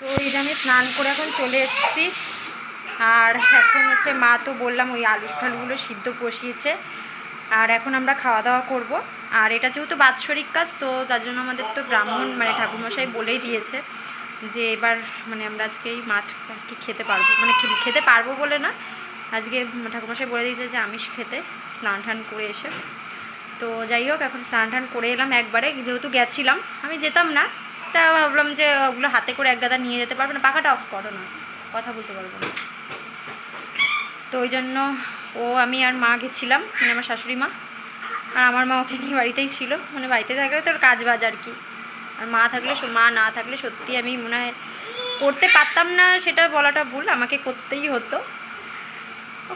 তো এই যে আমি স্নান করে এখন চলে এসেছি। আর এখন হচ্ছে মা তো বললাম ওই আলু ঠালুগুলো সিদ্ধ বসিয়েছে। আর এখন আমরা খাওয়া দাওয়া করব। আর এটা যেহেতু বাৎসরিক কাজ, তো তার জন্য আমাদের তো ব্রাহ্মণ মানে ঠাকুরমশাই বলেই দিয়েছে যে এবার মানে আমরা আজকে এই মাছ কি খেতে পারব। মানে খেতে পারব বলে না, আজকে ঠাকুরমশাই বলে দিয়েছে যে আমিষ খেতে স্নান টান করে এসে। তো যাই হোক, এখন স্নান টান করে এলাম একবারে। যেহেতু গেছিলাম, আমি যেতাম না তা ভাবলাম যে ওগুলো হাতে করে এক গাদা নিয়ে যেতে পারবে না, পাখাটা অফ করো না, কথা বলতে পারব না। তো ওই জন্য ও, আমি আর মা গেছিলাম মানে আমার শাশুড়ি মা, আর আমার মা ওকে নিয়ে বাড়িতেই ছিল মানে বাড়িতে থাকলে তোর কাজ বাজ আর কি। আর মা থাকলে মা না থাকলে সত্যি আমি মনে হয় করতে পারতাম না, সেটা বলাটা ভুল, আমাকে করতেই হতো।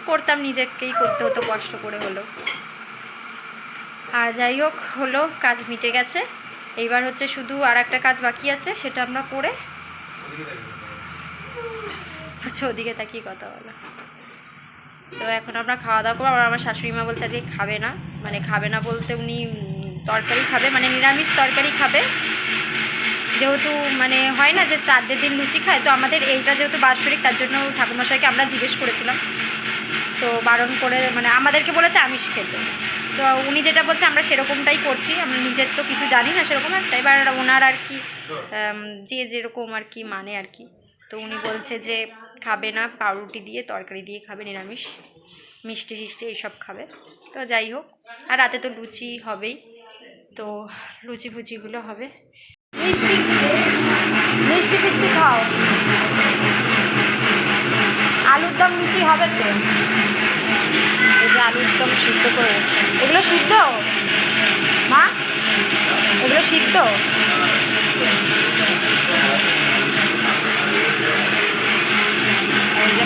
করতাম, নিজেকেই করতে হতো, কষ্ট করে হলো আর যাই হোক, হলো, কাজ মিটে গেছে। এইবার হচ্ছে শুধু আর একটা কাজ বাকি আছে, সেটা আমরা করে আচ্ছা ওদিকে তাকিয়ে কথা বলো। তো এখন আমরা খাওয়া দাওয়া করব। আর আমার শাশুড়ি মা বলছে যে খাবে না। মানে খাবে না বলতে উনি তরকারি খাবে মানে নিরামিষ তরকারি খাবে। যেহেতু মানে হয় না যে শ্রাদ্ধের দিন লুচি খায়, তো আমাদের এইটা যেহেতু বাৎসরিক, তার জন্য ঠাকুরমশাইকে আমরা জিজ্ঞেস করেছিলাম। তো বারণ করে মানে আমাদেরকে বলেছে আমিষ খেতে। তো উনি যেটা বলছে আমরা সেরকমটাই করছি আমরা নিজের তো কিছু জানি না সেরকম একটা। এবার ওনার আর কি যে যেরকম আর কি মানে আর কি। তো উনি বলছে যে খাবে না পাউরুটি দিয়ে তরকারি দিয়ে খাবে নিরামিষ মিষ্টি টিষ্টি এইসব খাবে। তো যাই হোক আর রাতে তো লুচি হবেই। তো লুচি ফুচিগুলো হবে। মিষ্টি মিষ্টি ফিষ্টি খাও। আলুর দম লুচি হবে তো? যে আলুর দম সিদ্ধ করে এগুলো সিদ্ধ? মা? এগুলো সিদ্ধ?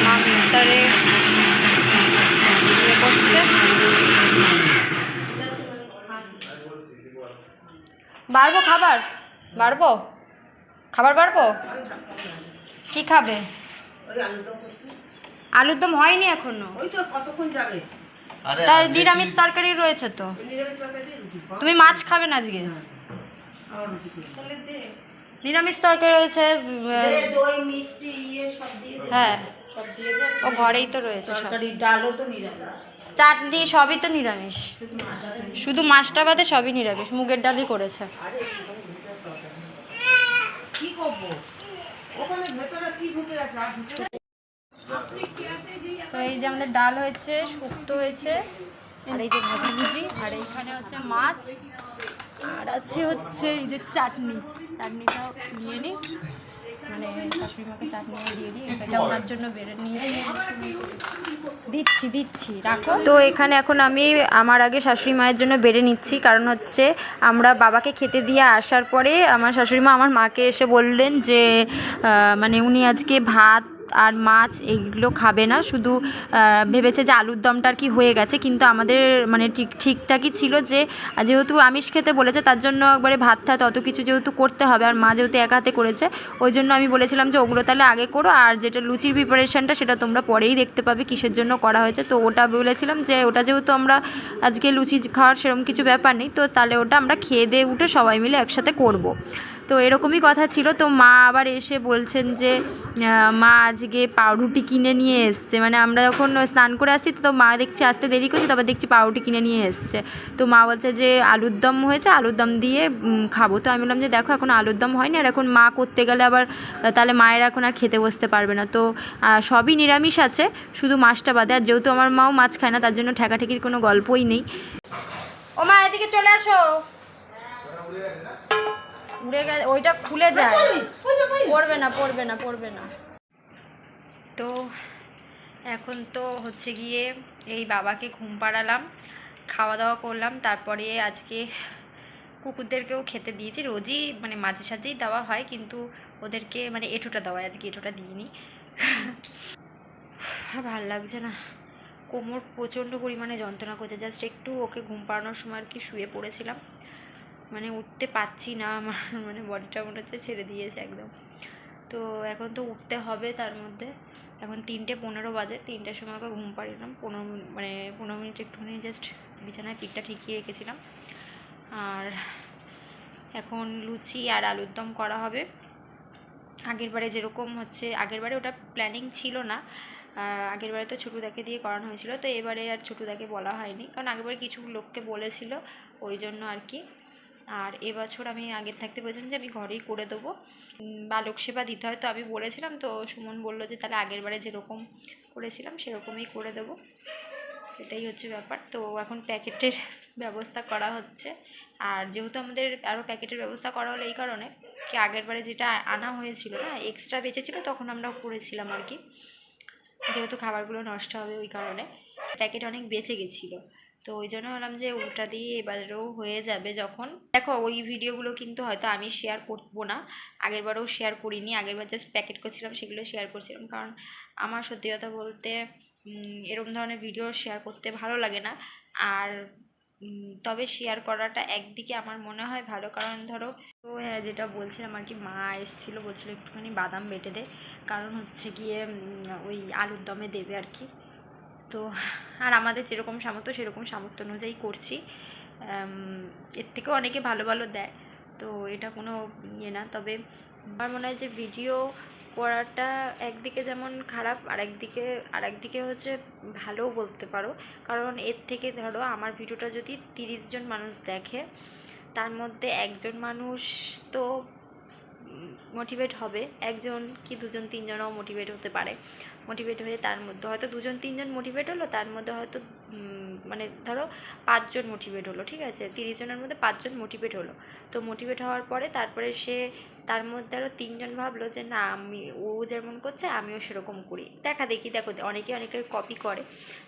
মা মিক্সারে ইয়ে করছে। বাড়বো খাবার? বাড়বো? খাবার বাড়বো? কি খাবে? আলুর দম হয়নি এখনও। কতক্ষণ যাবে? আরে তাই নিরামিষ তরকারি রয়েছে তো। তুমি মাছ খাবে না আজকে। নিরামিষ তরকারি রয়েছে ইয়ে সব দিয়ে দে। হ্যাঁ। সব দিয়ে দে। ও ঘরেই তো রয়েছে সব। তরকারি ডালও তো নিরামিষ। চাটনি সবই তো নিরামিষ। শুধু মাছটা বাদে সবই নিরামিষ মুগের ডালই করেছে। কি করব? ওখানে ভেতরে কি ঢুকে আছে তো এই যে আমাদের ডাল হয়েছে, শুক্তো হয়েছে, আর এই যে ভাজি আর এইখানে হচ্ছে মাছ, আর আছে হচ্ছে এই যে চাটনি। চাটনিটাও নিয়ে নিই। মানে শাশুড়ি মাকে চাটনি দিয়ে দিই, এটা ওনার জন্য বেড়ে নিয়েছি। দিচ্ছি দিচ্ছি, রাখো। তো এখানে এখন আমি আমার আগে শাশুড়ি মায়ের জন্য বেড়ে নিচ্ছি, কারণ হচ্ছে আমরা বাবাকে খেতে দিয়ে আসার পরে আমার শাশুড়ি মা আমার মাকে এসে বললেন যে মানে উনি আজকে ভাত আর মাছ এগুলো খাবে না শুধু ভেবেছে যে আলুর দমটা আর কি হয়ে গেছে, কিন্তু আমাদের মানে ঠিক, ঠিকঠাকই ছিল যে যেহেতু আমিষ খেতে বলেছে, তার জন্য একবারে ভাত ঠাত অত কিছু যেহেতু করতে হবে, আর মা যেহেতু এক হাতে করেছে, ওই জন্য আমি বলেছিলাম যে ওগুলো তাহলে আগে করো, আর যেটা লুচির প্রিপারেশনটা সেটা তোমরা পরেই দেখতে পাবে কিসের জন্য করা হয়েছে তো ওটা বলেছিলাম যে, ওটা যেহেতু আমরা আজকে লুচি খাওয়ার সেরকম কিছু ব্যাপার নেই, তো তাহলে ওটা আমরা খেয়ে দিয়ে উঠে সবাই মিলে একসাথে করব। তো এরকমই কথা ছিল। তো মা আবার এসে বলছেন যে মা আজকে পাউরুটি কিনে নিয়ে এসছে। মানে আমরা যখন স্নান করে আসছি, তো মা দেখছি আসতে দেরি করছি, তারপর দেখছি পাউরুটি কিনে নিয়ে এসছে। তো মা বলছে যে, আলুর দম হয়েছে, আলুর দম দিয়ে খাব। তো আমি বললাম যে, দেখো, এখন আলুর দম হয়নি, আর এখন মা করতে গেলে আবার তাহলে মায়ের এখন আর খেতে বসতে পারবে না। তো সবই নিরামিষ আছে, শুধু মাছটা বাদে। আর যেহেতু আমার মাও মাছ খায় না, তার জন্য ঠেকাঠেকির কোনো গল্পই নেই। ও মা এদিকে চলে আসো। উড়ে গেছে ওইটা খুলে যায়। পড়বে না পড়বে না পড়বে না। তো এখন তো হচ্ছে গিয়ে এই বাবাকে ঘুম পাড়ালাম খাওয়া দাওয়া করলাম তারপরে আজকে কুকুরদেরকেও খেতে দিয়েছি। রোজই মানে মাঝে সাঝেই দেওয়া হয় কিন্তু ওদেরকে মানে এঁঠোটা দেওয়া আজকে এঁঠোটা দিইনি। আর ভালো লাগছে না। কোমর প্রচণ্ড পরিমাণে যন্ত্রণা করছে জাস্ট একটু ওকে ঘুম পাড়ানোর সময় আর কি শুয়ে পড়েছিলাম। মানে উঠতে পারছি না আমার মানে বডিটা মনে হচ্ছে ছেড়ে দিয়েছে একদম। তো এখন তো উঠতে হবে তার মধ্যে। এখন তিনটে পনেরো বাজে তিনটের সময় ওকে ঘুম পাড়িলাম। পনেরো মানে পনেরো মিনিট একটুখানি জাস্ট বিছানায় পিঠটা ঠিকিয়ে রেখেছিলাম। আর এখন লুচি আর আলুর দম করা হবে। আগের বারে যেরকম হচ্ছে আগের বারে ওটা প্ল্যানিং ছিল না। আহ, আগের বারে তো ছোটুদাকে দিয়ে করানো হয়েছিল। তো এবারে আর ছোটুদাকে বলা হয়নি। কারণ আগেরবার কিছু লোককে বলেছিল ওই জন্য আর কি। আর এবছর আমি আগের থাকতে বলেছিলাম যে আমি ঘরেই করে দেবো। বালক সেবা দিতে হয়, তো আমি বলেছিলাম, তো সুমন বলল যে তাহলে আগের বারে যেরকম করেছিলাম সেরকমই করে দেবো। এটাই হচ্ছে ব্যাপার। তো এখন প্যাকেটের ব্যবস্থা করা হচ্ছে। আর যেহেতু আমাদের আরও প্যাকেটের ব্যবস্থা করা হলো এই কারণে, কি আগের বারে যেটা আনা হয়েছিল না এক্সট্রা বেঁচেছিল, তখন আমরা করেছিলাম আর কি। যেহেতু খাবারগুলো নষ্ট হবে ওই কারণে, প্যাকেট অনেক বেঁচে গেছিল। তো ওই জন্য ভাবলাম যে উল্টা দিয়ে এবারেও হয়ে যাবে যখন। দেখো, ওই ভিডিওগুলো কিন্তু হয়তো আমি শেয়ার করব না। আগেরবারেও শেয়ার করিনি, আগেরবার জাস্ট প্যাকেট করছিলাম, সেগুলো শেয়ার করছিলাম। কারণ আমার সত্যি কথা বলতে এরকম ধরনের ভিডিও শেয়ার করতে ভালো লাগে না। আর তবে শেয়ার করাটা একদিকে আমার মনে হয় ভালো। কারণ ধরো তো হ্যাঁ যেটা বলছিলাম আর কি, মা এসেছিল, বলছিলো একটুখানি বাদাম বেটে দে। কারণ হচ্ছে গিয়ে ওই আলুর দমে দেবে আর কি। তো আর আমাদের যেরকম সামর্থ্য, সেরকম সামর্থ্য অনুযায়ী করছি। এর থেকেও অনেকে ভালো ভালো দেয়, তো এটা কোনো ইয়ে না। তবে আমার মনে হয় যে ভিডিও করাটা একদিকে যেমন খারাপ আর একদিকে আর একদিকে হচ্ছে ভালোও বলতে পারো। কারণ এর থেকে ধরো আমার ভিডিওটা যদি তিরিশ জন মানুষ দেখে, তার মধ্যে একজন মানুষ তো মোটিভেট হবে। একজন কি দুজন, তিনজনও মোটিভেট হতে পারে। মোটিভেট হয়ে তার মধ্যে হয়তো দুজন, তিনজন মোটিভেট হলো, তার মধ্যে হয়তো মানে ধরো পাঁচজন মোটিভেট হলো, ঠিক আছে? তিরিশ জনের মধ্যে পাঁচজন মোটিভেট হলো। তো মোটিভেট হওয়ার পরে তারপরে সে, তার মধ্যে আরও তিনজন ভাবলো যে, না, আমি, ও যেমন করছে, আমিও সেরকম করি। দেখা দেখি, দেখো, অনেকে অনেকের কপি করে।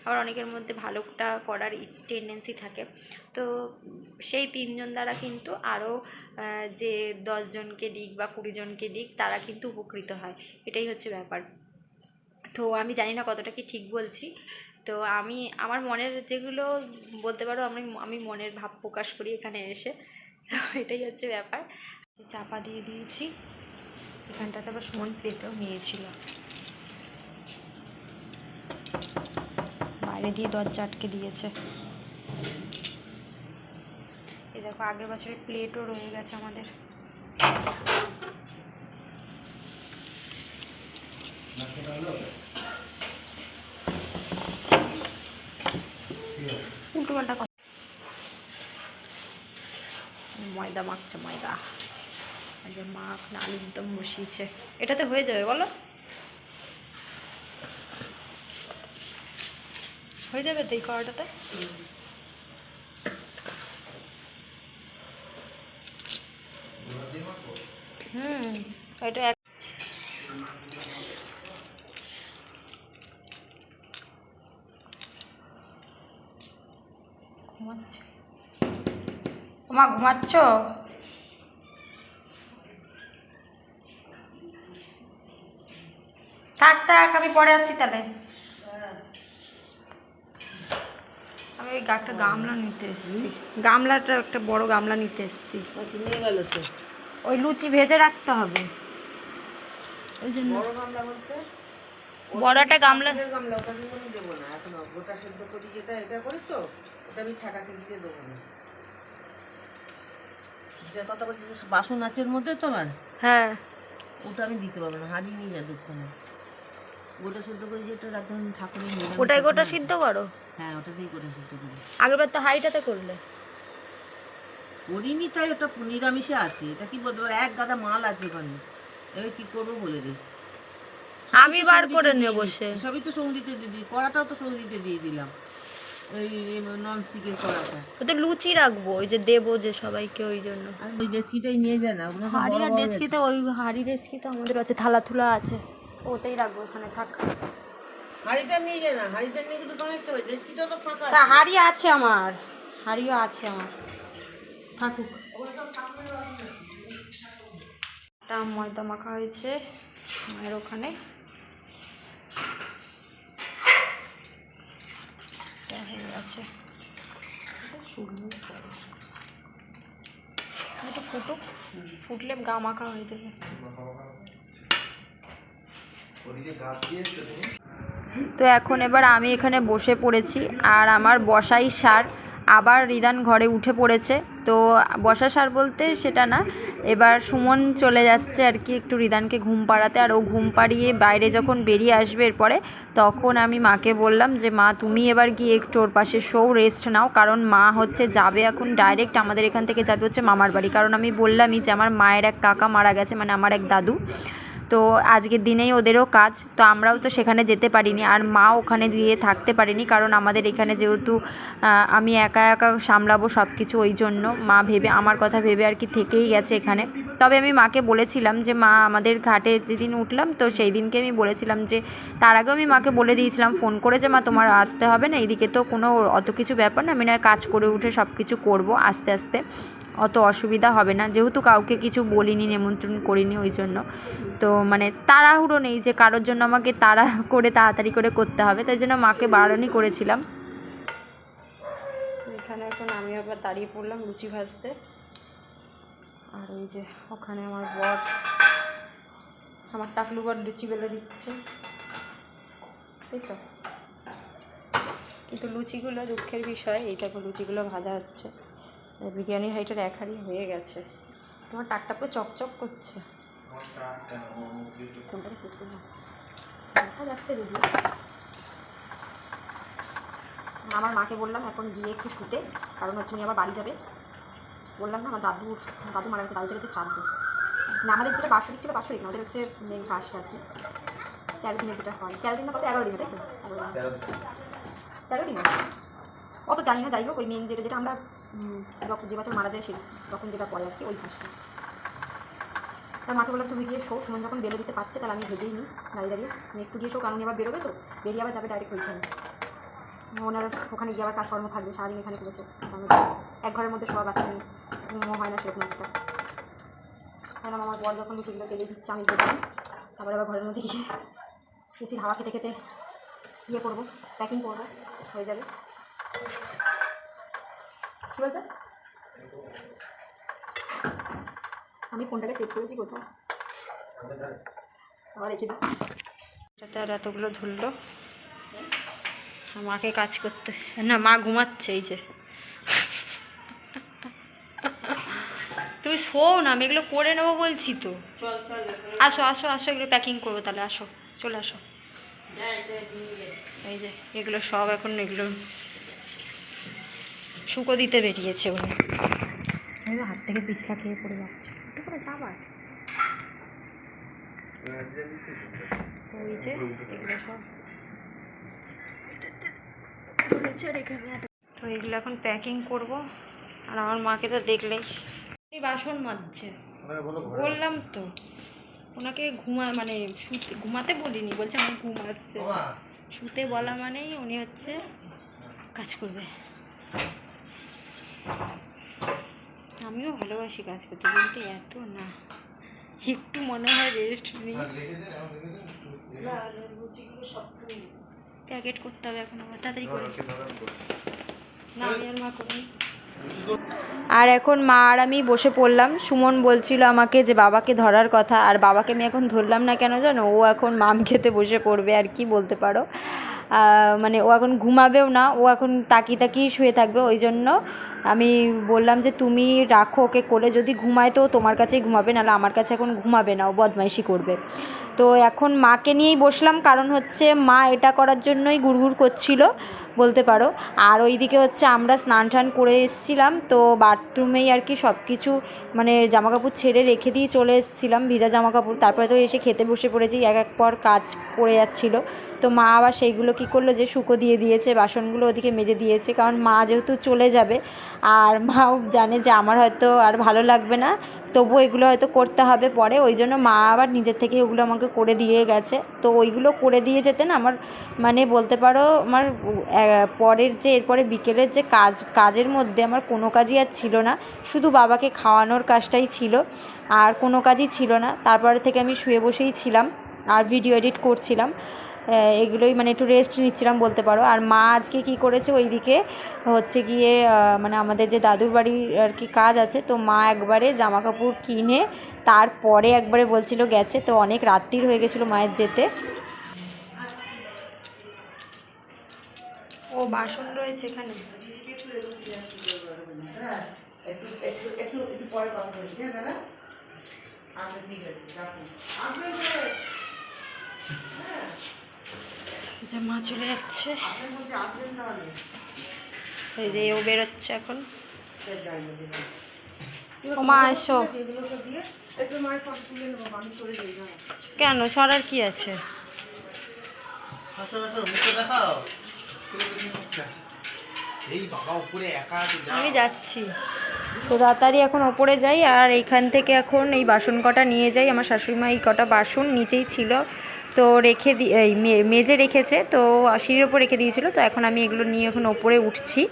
আবার অনেকের মধ্যে ভালোটা করার টেন্ডেন্সি থাকে। তো সেই তিনজন দ্বারা কিন্তু আরও যে দশজনকে দিক বা কুড়িজনকে দিক, তারা কিন্তু উপকৃত হয়। এটাই হচ্ছে ব্যাপার। তো আমি জানি না কতটা কি ঠিক বলছি। তো আমি, আমার মনের যেগুলো বলতে পারো, আমি আমি মনের ভাব প্রকাশ করি এখানে এসে। তো এটাই হচ্ছে ব্যাপার। চাপা দিয়ে দিয়েছি। এখানটাতে আবার সুমন পেতেও নিয়েছিল। বাইরে দিয়ে দরজা আটকে দিয়েছে। এ দেখো, আগের বছরের প্লেটও রয়ে গেছে আমাদের। উল্টো কথা। ময়দা মাখছে, ময়দা। যে মাখ না আলুর দম বসিয়েছে। এটাতে হয়ে যাবে, বলো। হয়ে যাবে তো এই কড়াটাতে হুম, এটা ঘুমাচ্ছ? থাক থাক আমি পরে আসছি তাহলে। আমি ওই একটা গামলা নিতে এসেছি। গামলাটা একটা বড় গামলা নিতে এসেছি। নিয়ে গেল তো ওই লুচি ভেজে রাখতে হবে। ওই জন্য। বড় গামলা বলতে? বড় একটা গামলা গামলা ওটা দেবো না। এখন গোটা সেদ্ধ করি যেটা এটা করি তো? ওটা আমি ঠেকা ঠেকিতে দেবো না। যে কথা বলছি বাসন মধ্যে তোমার? হ্যাঁ। ওটা আমি দিতে পারব না নিয়ে যা গোটা সেদ্ধ করে যেটা ঠাকুরের ওটাই গোটা সিদ্ধ করো? হ্যাঁ ওটাতেই গোটা সেদ্ধ করি। আগেরবার তো হাইটাতে করলে। করিনি তাই ওটা নিরামিষে আছে এটা কি বলতে পারো এক গাদা মাল আছে ওখানে এবার কি করব বলে রে আমি বার করে নেব সে। সবই তো সঙ্গীতে দিয়ে দিই কড়াটাও তো সঙ্গীতে দিয়ে দিলাম। ওই নন কড়াটা। ওতে লুচি রাখব ওই যে দেবো যে সবাইকে ওই জন্য। ওই নিয়ে যায় না হাড়ি আর বড় ওই হাড়ি ডেচকি তো আমাদের আছে থালা থুলা আছে। ওতেই রাখব ওখানে থাক। হাঁড়িটা নিয়ে যায় না হাঁড়িটা নিয়ে কিন্তু তো হবে ডেচকিটা তো ফাঁকা তা হাড়ি আছে আমার হাড়িও আছে আমার। থাকুক। ময়দা মাখা হয়েছে মায়ের ওখানে। হয়ে গেছে। শুকনো একটু ফুটুক ফুটলে গা মাখা হয়ে যাবে। তো এখন এবার আমি এখানে বসে পড়েছি আর আমার বসাই সার। আবার রিদান ঘরে উঠে পড়েছে। তো বসা সার বলতে সেটা না। এবার সুমন চলে যাচ্ছে আর কি একটু রিদানকে ঘুম পাড়াতে। আর ও ঘুম পাড়িয়ে বাইরে যখন বেরিয়ে আসবে এরপরে, তখন আমি মাকে বললাম যে, মা, তুমি এবার গিয়ে একটু ওর পাশে শো রেস্ট নাও। কারণ মা হচ্ছে যাবে এখন ডাইরেক্ট আমাদের এখান থেকে যাবে হচ্ছে মামার বাড়ি। কারণ আমি বললামই যে, আমার মায়ের এক কাকা মারা গেছে মানে আমার এক দাদু। তো আজকের দিনেই ওদেরও কাজ, তো আমরাও তো সেখানে যেতে পারিনি আর মা ওখানে গিয়ে থাকতে পারিনি কারণ আমাদের এখানে যেহেতু আমি একা একা সামলাবো সব কিছু ওই জন্য। মা ভেবে, আমার কথা ভেবে আর কি থেকেই গেছে এখানে। তবে আমি মাকে বলেছিলাম যে, মা, আমাদের ঘাটে যেদিন উঠলাম, তো সেই দিনকে আমি বলেছিলাম যে, তার আগেও আমি মাকে বলে দিয়েছিলাম, ফোন করে যে, মা, তোমার আসতে হবে না এইদিকে তো কোনো অত কিছু ব্যাপার না, আমি নয় কাজ করে উঠে সব কিছু করব আস্তে আস্তে। অত অসুবিধা হবে না। যেহেতু কাউকে কিছু বলিনি, নিমন্ত্রণ করিনি ওই জন্য। তো মানে তাড়াহুড়ো নেই যে কারোর জন্য আমাকে তাড়া করে তাড়াতাড়ি করে করতে হবে। তাই জন্য মাকে বারণই করেছিলাম। এখানে এখন আমি আবার দাঁড়িয়ে পড়লাম লুচি ভাজতে। আর ওই যে ওখানে আমার বর, আমার টাকলু বর লুচি বেলে দিচ্ছে। তাই তো? কিন্তু লুচিগুলো দুঃখের বিষয়, এই দেখো লুচিগুলো ভাজা হচ্ছে। বিরিয়ানির হাইটার এক হাঁড়ি হয়ে গেছে। তোমার টাকটা পুরো চকচক করছে। সেট দেখা যাচ্ছে দিদি আমার মাকে বললাম এখন গিয়ে একটু শুতে কারণ হচ্ছে উনি আবার বাড়ি যাবে। বললাম না আমার দাদুর দাদু মারা গেছে দাদুদের হচ্ছে শ্রাদ্ধ। না আমাদের যেটা বাৎসরিক ছিল বাৎসরিক না ওদের হচ্ছে মেন কাজটা আর কি। তেরো দিনে যেটা হয়। তেরো দিন না কত? এগারো দিনে তাই তো? এগারো দিন। তেরো দিনে। অত জানি না যাই হোক ওই মেন যেটা যেটা আমরা যে বছর মারা যায় সেই তখন যেটা পড়ে আর কি, ওই কাজটা তার মাকে বললাম, তুমি গিয়ে শো, সুমন যখন বেলে দিতে পারছে, তাহলে আমি ভেজেই নিই, দাঁড়িয়ে দাঁড়িয়ে। তুমি একটু গিয়ে শো, কারণ আবার বেরোবে তো। বেরিয়ে আবার যাবে ডাইরেক্ট ওইখানে। ওনার ওখানে গিয়ে আবার কাজকর্ম থাকবে, সারাদিন এখানে করেছে। আমি এক ঘরের মধ্যে সব বাচ্চা নিয়ে ঘুমও হয় না সেরকম একটা। কারণ আমার বর যখন সেগুলো তেলে দিচ্ছে, আমি বেঁচে তারপরে আবার ঘরের মধ্যে গিয়ে এসির হাওয়া খেতে খেতে ইয়ে করব প্যাকিং করব, হয়ে যাবে। কী বলছে আমি ফোনটাকে সেভ করেছি কোথাও। আবার রেখে আর এতগুলো ধরলো। মাকে কাজ করতে না মা ঘুমাচ্ছে এই যে। তুমি শো না আমি এগুলো করে নেব বলছি তো। আসো আসো আসো এগুলো প্যাকিং করব তাহলে আসো চলে আসো। এই যে এগুলো সব এখন এগুলো শুকো দিতে বেরিয়েছে উনি। আমি হাত থেকে পিছলা খেয়ে পড়ে যাচ্ছে। একটু করে যাবার তো ওই যে এগুলো সব। তো এগুলো এখন প্যাকিং করব। আর আমার মাকে তো দেখলেই। এই বাসন মাজছে। বললাম তো ওনাকে ঘুমা মানে শুতে ঘুমাতে বলিনি বলছে আমার ঘুম আসছে। শুতে বলা মানেই উনি হচ্ছে কাজ করবে। আমিও ভালোবাসি কাজ করতে কিন্তু এত না। একটু মনে হয় রেস্ট নিই। প্যাকেট করতে হবে এখন আমার তাড়াতাড়ি করে না আমি আর মা করি আর এখন মা আর আমি বসে পড়লাম। সুমন বলছিল আমাকে যে বাবাকে ধরার কথা আর বাবাকে আমি এখন ধরলাম না কেন জানো? ও এখন মাম খেতে বসে পড়বে আর কি বলতে পারো? মানে ও এখন ঘুমাবেও না ও এখন তাকিয়ে তাকিয়ে শুয়ে থাকবে ওই জন্য আমি বললাম যে তুমি রাখো ওকে কোলে, যদি ঘুমায় তো তোমার কাছেই ঘুমাবে, নাহলে আমার কাছে এখন ঘুমাবে না, ও বদমাইশি করবে। তো এখন মাকে নিয়েই বসলাম, কারণ হচ্ছে মা এটা করার জন্যই গুড়গুড় করছিল, বলতে পারো। আর ওইদিকে হচ্ছে আমরা স্নান টান করে এসেছিলাম, তো বাথরুমেই আর কি সব কিছু মানে জামাকাপড় ছেড়ে রেখে দিয়ে চলে এসেছিলাম, ভিজা জামাকাপড়। তারপরে তো এসে খেতে বসে পড়েছি, এক এক পর কাজ পড়ে যাচ্ছিল। তো মা আবার সেইগুলো কী করল যে, শুকো দিয়ে দিয়েছে, বাসনগুলো ওদিকে মেজে দিয়েছে, কারণ মা যেহেতু চলে যাবে আর মাও জানে যে আমার হয়তো আর ভালো লাগবে না, তবুও এগুলো হয়তো করতে হবে পরে। ওই জন্য মা আবার নিজের থেকে ওগুলো আমাকে করে দিয়ে গেছে। তো ওইগুলো করে দিয়ে যেতে না আমার মানে বলতে পারো আমার পরের যে, এরপরে বিকেলের যে কাজ, কাজের মধ্যে আমার কোনো কাজই আর ছিল না। শুধু বাবাকে খাওয়ানোর কাজটাই ছিল, আর কোনো কাজই ছিল না। তারপরে থেকে আমি শুয়ে বসেই ছিলাম, আর ভিডিও এডিট করছিলাম। এগুলোই মানে একটু রেস্ট নিচ্ছিলাম বলতে পারো। আর মা আজকে কি করেছে ওইদিকে হচ্ছে গিয়ে মানে আমাদের যে দাদুর বাড়ির আর কি কাজ আছে তো মা একবারে জামা কাপড় কিনে তারপরে একবারে বলছিল গেছে। তো অনেক রাত্রির হয়ে গেছিল মায়ের যেতে। ও বাসন রয়েছে এখানে। একটু একটু একটু একটু পরে আচ্ছা ঠিক আছে রাখুন যে মা চলে যাচ্ছে। এই যে ও বেরোচ্ছে এখন। ও মা এসো। কেন? সরার কি আছে? আমি যাচ্ছি। তো তাড়াতাড়ি এখন ওপরে যাই আর এইখান থেকে এখন এই বাসন কটা নিয়ে যাই। আমার শাশুড়িমা এই কটা বাসন নিচেই ছিল। তো রেখে দি এই মেজে রেখেছে। তো সিঁড়ির ওপর রেখে দিয়েছিল। তো এখন আমি এগুলো নিয়ে এখন ওপরে উঠছি।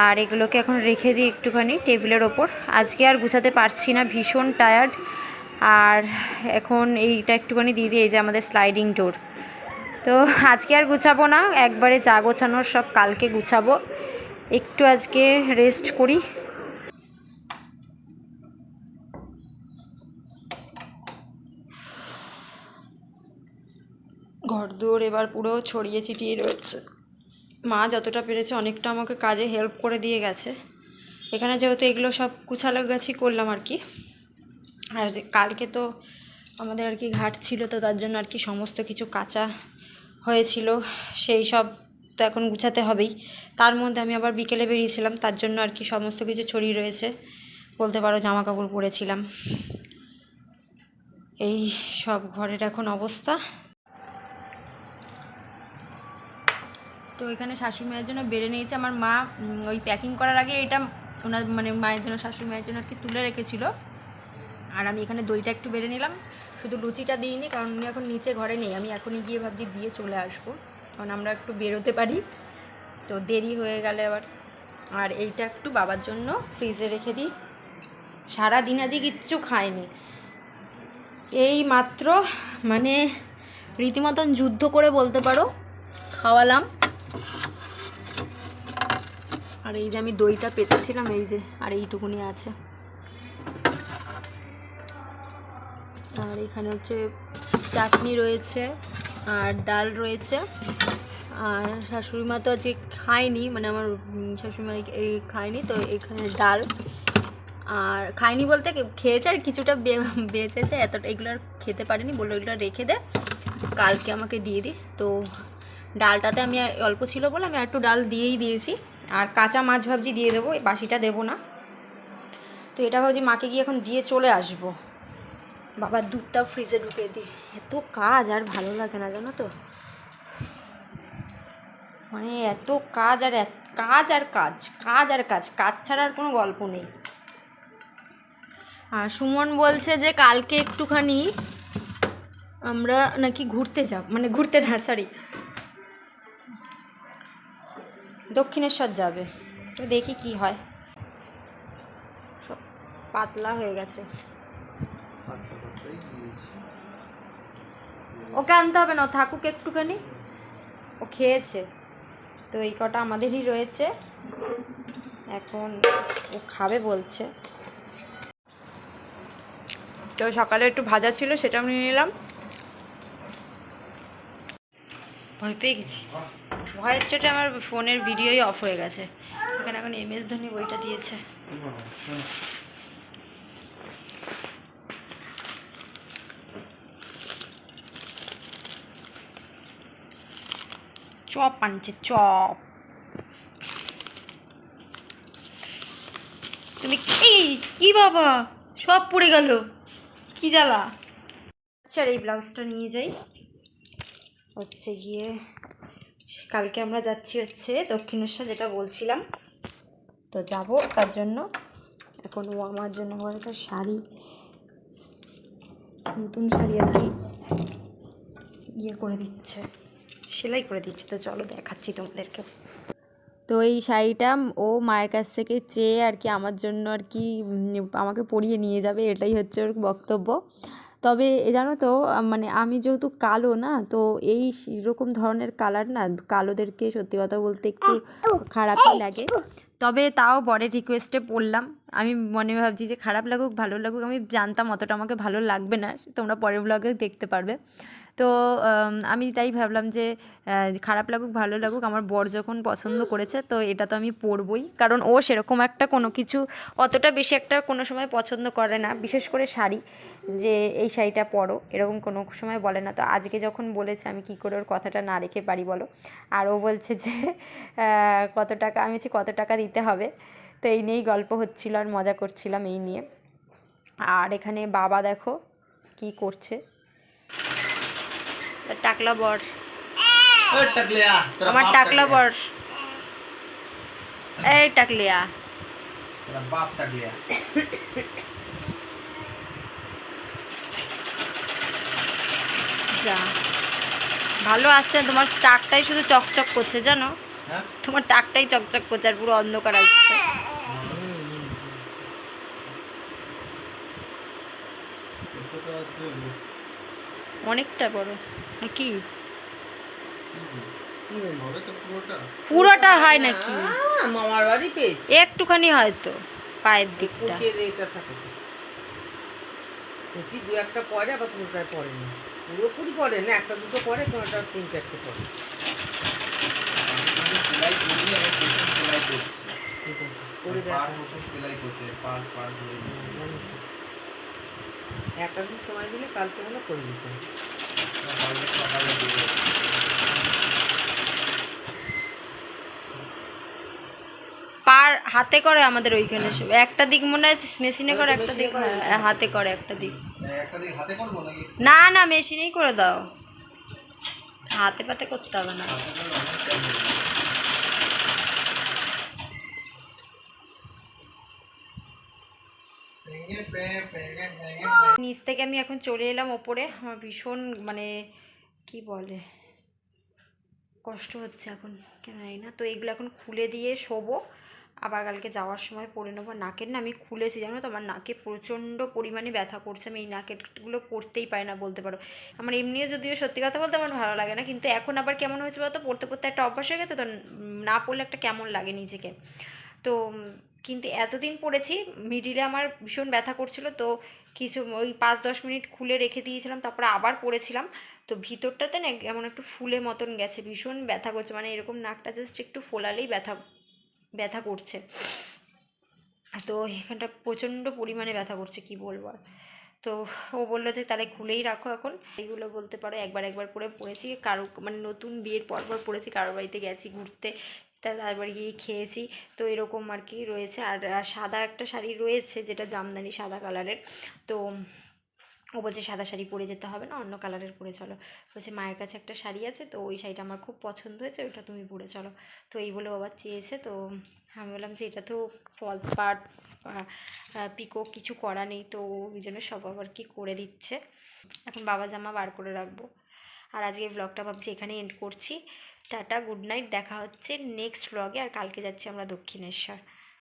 আর এগুলোকে এখন রেখে দিই একটুখানি টেবিলের ওপর। আজকে আর গুছাতে পারছি না, ভীষণ টায়ার্ড। আর এখন এইটা একটুখানি দিয়ে দিই, এই যে আমাদের স্লাইডিং ডোর তো আজকে আর গুছাবো না, একবারে যা গোছানোর সব কালকে গুছাবো। একটু আজকে রেস্ট করি। ঘর দুয়ার এবার পুরো ছড়িয়ে ছিটিয়ে রয়েছে। মা যতটা পেরেছে অনেকটা আমাকে কাজে হেল্প করে দিয়ে গেছে। এখানে যেহেতু এগুলো সব গুছালাগাছি করলাম আর কি। আর যে কালকে তো আমাদের আর কি ঘাট ছিল তো তার জন্য আর কি সমস্ত কিছু কাঁচা হয়েছিল। সেই সব তো এখন গুছাতে হবেই। তার মধ্যে আমি আবার বিকেলে বেরিয়েছিলাম, তার জন্য আর কি সমস্ত কিছু ছড়িয়ে রয়েছে। বলতে পারো জামা কাপড় পরেছিলাম। এই সব ঘরের এখন অবস্থা। তো এখানে শাশুড়ি মায়ের জন্য বেড়ে নিয়েছে। আমার মা ওই প্যাকিং করার আগে এটা ওনার মানে মায়ের জন্য, শাশুড়ি মায়ের জন্য আর কি তুলে রেখেছিল। আর আমি এখানে দইটা একটু বেড়ে নিলাম। শুধু লুচিটা দিইনি, কারণ উনি এখন নিচে ঘরে নেই। আমি এখনই গিয়ে ভাবছি দিয়ে চলে আসব। কারণ আমরা একটু বেরোতে পারি। তো দেরি হয়ে গেলে আবার আর এইটা একটু বাবার জন্য ফ্রিজে রেখে দিই। সারাদিন আজকে কিচ্ছু খায়নি এই মাত্র মানে রীতিমতন যুদ্ধ করে বলতে পারো, খাওয়ালাম। আর এই যে আমি দইটা পেতেছিলাম, এই যে, আর এইটুকুনি আছে। আর এখানে হচ্ছে চাটনি রয়েছে, আর ডাল রয়েছে। আর শাশুড়ি মা তো আজকে খায়নি মানে আমার শাশুড়ি মা এই খায়নি, তো এখানে ডাল। আর খায়নি বলতে খেয়েছে আর কিছুটা বেঁচেছে, এতটা এগুলো আর খেতে পারেনি, বলল এগুলো রেখে দে, কালকে আমাকে দিয়ে দিস, তো ডালটাতে আমি অল্প ছিল বলে আমি একটু ডাল দিয়েই দিয়েছি। আর কাঁচা মাছ ভাবছি দিয়ে দেবো, এই বাসিটা দেবো না। তো এটা ভাবছি মাকে গিয়ে এখন দিয়ে চলে আসব। বাবার দুধটাও ফ্রিজে ঢুকিয়ে দিই এত কাজ, আর ভালো লাগে না জানো তো? মানে এত কাজ, আর কাজ আর কাজ কাজ, আর কাজ কাজ ছাড়া আর কোনো গল্প নেই। আর সুমন বলছে যে কালকে একটুখানি আমরা নাকি ঘুরতে যাব মানে ঘুরতে না সরি দক্ষিণেশ্বর যাবে। তো দেখি কি হয়। পাতলা হয়ে গেছে। ওকে আনতে হবে না থাকুক একটুখানি। ও খেয়েছে। তো এই কটা আমাদেরই রয়েছে। এখন ও খাবে বলছে। তো সকালে একটু ভাজা ছিল সেটা আমি নিলাম। ভয় পেয়ে গেছি। ভয়ের চোটে আমার ফোনের ভিডিওই অফ হয়ে গেছে। এখানে এখন এম এস ধোনি বইটা দিয়েছে। চপ আনছে, চপ। তুমি কি কি বাবা? সব পড়ে গেল। কি জ্বালা? আচ্ছা এই ব্লাউজটা নিয়ে যাই। হচ্ছে গিয়ে কালকে আমরা যাচ্ছি হচ্ছে দক্ষিণেশ্বর, যেটা বলছিলাম। তো যাব তার জন্য। এখন ও আমার জন্য একটা শাড়ি, নতুন শাড়ি আর কি ইয়ে করে দিচ্ছে, সেলাই করে দিচ্ছে। তো চলো দেখাচ্ছি তোমাদেরকে। তো এই শাড়িটা ও মায়ের কাছ থেকে চেয়ে আর কি আমার জন্য আর কি আমাকে পরিয়ে নিয়ে যাবে, এটাই হচ্ছে ওর বক্তব্য। তবে এ জানো তো মানে আমি যেহেতু কালো না, তো এই রকম ধরনের কালার না, কালোদেরকে সত্যি কথা বলতে একটু খারাপই লাগে। তবে তাও বরের রিকোয়েস্টে পড়লাম। আমি মনে ভাবছি যে খারাপ লাগুক, ভালো লাগুক, আমি জানতাম অতটা আমাকে ভালো লাগবে না। তোমরা পরের ব্লগে দেখতে পারবে। তো আমি তাই ভাবলাম যে খারাপ লাগুক, ভালো লাগুক, আমার বর যখন পছন্দ করেছে, তো এটা তো আমি পরবই। কারণ ও সেরকম একটা কোনো কিছু অতটা বেশি একটা কোনো সময় পছন্দ করে না। বিশেষ করে শাড়ি, যে এই শাড়িটা পরো, এরকম কোনো সময় বলে না। তো আজকে যখন বলেছে, আমি কি করে ওর কথাটা না রেখে পারি বলো? আর ও বলছে যে কত টাকা, আমি বলছি, কত টাকা দিতে হবে? তো এই নিয়েই গল্প হচ্ছিল আর মজা করছিলাম এই নিয়ে। আর এখানে বাবা দেখো কি করছে। তার টাকলা বর। আমার টাকলা বর। এই টাকলিয়া। বাপ টাকলিয়া। যা। ভালো আসছে তোমার টাকটাই শুধু চকচক করছে জানো? হ্যাঁ? তোমার টাকটাই চকচক করছে আর পুরো অন্ধকার আসছে। কতটা দেবো? অনেকটা বড়। নাকি? পুরোটা? পুরোটা হয় নাকি? মামার বাড়ি পেয়েছি। একটুখানি হয়তো পায়ের দিকটা। কুচির এটা থাকে কুচি দু একটা পরে আবার পরে না। পুরোপুরি পরে না একটা দুটো পরে কোনোটা তিন চারটে পরে। সেলাই করি, আমি সেলাই করছি। করে দেখ পাড় মতো সেলাই করছি, পাড় পাড় ধরে একটা দিন সময় দিলে কালকে হলে করে দিতে। পার হাতে করে আমাদের ওইখানে সব। একটা দিক মনে হয় মেশিনে করে একটা দিক হ্যাঁ, হাতে করে একটা দিক। একটা দিক হাতে করব নাকি? না না মেশিনেই করে দাও। হাতে পাতে করতে হবে না হাতে করলে অনেক time লেগে যাবে। ভেঙে পে- ভেঙে ভেঙে নিচ থেকে আমি এখন চলে এলাম ওপরে। আমার ভীষণ মানে কি বলে? কষ্ট হচ্ছে এখন, কেন জানি না। তো এগুলো এখন খুলে দিয়ে শোবো। আবার কালকে যাওয়ার সময় পরে নেব। নাকের না আমি খুলেছি, জানো তো? আমার নাকে প্রচণ্ড পরিমাণে ব্যথা করছে। আমি এই নাকেরগুলো পরতেই পারি না, বলতে পারো। আমার এমনিও যদিও সত্যি কথা বলতে আমার ভালো লাগে না, কিন্তু এখন আবার কেমন হয়েছে বলতো পড়তে পড়তে একটা অভ্যাস হয়ে গেছে তো? না পড়লে একটা কেমন লাগে নিজেকে? তো কিন্তু এতদিন পড়েছি মিডিলে আমার ভীষণ ব্যথা করছিল, তো কিছু ওই পাঁচ দশ মিনিট খুলে রেখে দিয়েছিলাম, তারপরে আবার পড়েছিলাম। তো ভিতরটাতে না এমন একটু ফুলে মতন গেছে, ভীষণ ব্যথা করছে মানে এরকম নাকটা জাস্ট একটু ফোলালেই ব্যথা ব্যথা করছে। তো এখানটা প্রচণ্ড পরিমাণে ব্যথা করছে, কি বলব আর। তো ও বলল যে তাহলে খুলেই রাখো এখন। এইগুলো বলতে পারো, একবার একবার করে পড়েছি, কারও মানে নতুন বিয়ের পর পর পড়েছি কারোর বাড়িতে গেছি, ঘুরতে তা তারপরে গিয়ে খেয়েছি। তো এরকম আর কি রয়েছে। আর সাদা একটা শাড়ি রয়েছে, যেটা জামদানি সাদা কালারের। তো ও বলছে সাদা শাড়ি পরে যেতে হবে না, অন্য কালারের পরে চলো। বলছে, মায়ের কাছে একটা শাড়ি আছে, তো ওই শাড়িটা আমার খুব পছন্দ হয়েছে, ওটা তুমি পরে চলো। তো এই বলে আবার চেয়েছে, তো আমি বললাম যে, এটা তো ফলস পার্ট পিকো কিছু করা নেই। তো ওই জন্য সব আবার কি করে দিচ্ছে। এখন বাবা জামা বার করে রাখব। আর আজকে ব্লগটা ভাবছি এখানে এন্ড করছি। টাটা গুড নাইট দেখা হচ্ছে নেক্সট ব্লগে আর কালকে যাচ্ছি আমরা দক্ষিণেশ্বর।